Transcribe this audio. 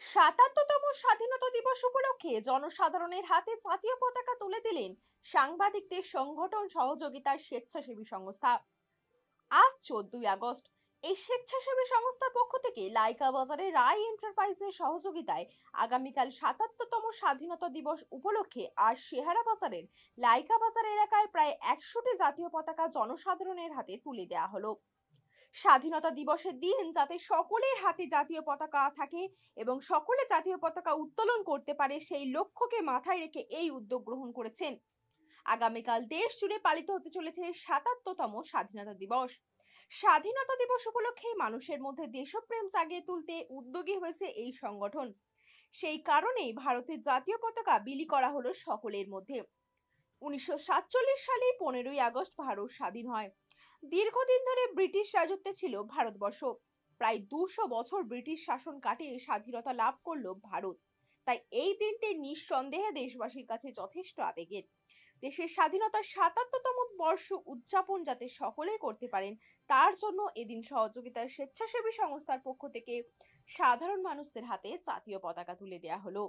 সাতাত্তরতম স্বাধীনতা দিবস উপলক্ষে জনসাধারণের হাতে জাতীয় পতাকা তুলে দিলেন সাংবাদিকদের সংগঠন সহযোগিতার স্বেচ্ছাসেবী সংস্থা। আজ চোদ্দই আগস্ট, এই স্বেচ্ছাসেবী সংস্থার পক্ষ থেকে লাইকা বাজারে রায় এন্টারপ্রাইজের সহযোগিতায় আগামীকাল সাতাত্তরতম স্বাধীনতা দিবস উপলক্ষে আজ শেহারা বাজারের লাইকা বাজার এলাকায় প্রায় একশোটি জাতীয় পতাকা জনসাধারণের হাতে তুলে দেওয়া হলো। স্বাধীনতা দিবসের দিন যাতে সকলের হাতে জাতীয় পতাকা থাকে এবং সকলে জাতীয় পতাকা উত্তোলন করতে পারে সেই লক্ষ্যকে মাথায় রেখে এই উদ্যোগ গ্রহণ করেছেন। আগামীকাল দেশ জুড়ে পালিত হতে চলেছে সাতাত্তরতম স্বাধীনতা দিবস। স্বাধীনতা দিবস উপলক্ষে মানুষের মধ্যে দেশপ্রেম জাগিয়ে তুলতে উদ্যোগী হয়েছে এই সংগঠন। সেই কারণেই ভারতের জাতীয় পতাকা বিলি করা হলো সকলের মধ্যে। উনিশশো সাতচল্লিশ সালে পনেরোই আগস্ট ভারত স্বাধীন হয়। দীর্ঘদিন ধরে ব্রিটিশ রাজত্বে ছিল ভারতবর্ষ। প্রায় দুশো বছর ব্রিটিশ শাসন কাটিয়ে স্বাধীনতা লাভ করল ভারত। তাই এই দিনটি নিঃসন্দেহে দেশবাসীর কাছে যথেষ্ট আবেগের। দেশের স্বাধীনতার সাতাত্তরতম বর্ষ উদযাপন যাতে সকলেই করতে পারেন, তার জন্য এদিন সহযোগিতার স্বেচ্ছাসেবী সংস্থার পক্ষ থেকে সাধারণ মানুষদের হাতে জাতীয় পতাকা তুলে দেওয়া হলো।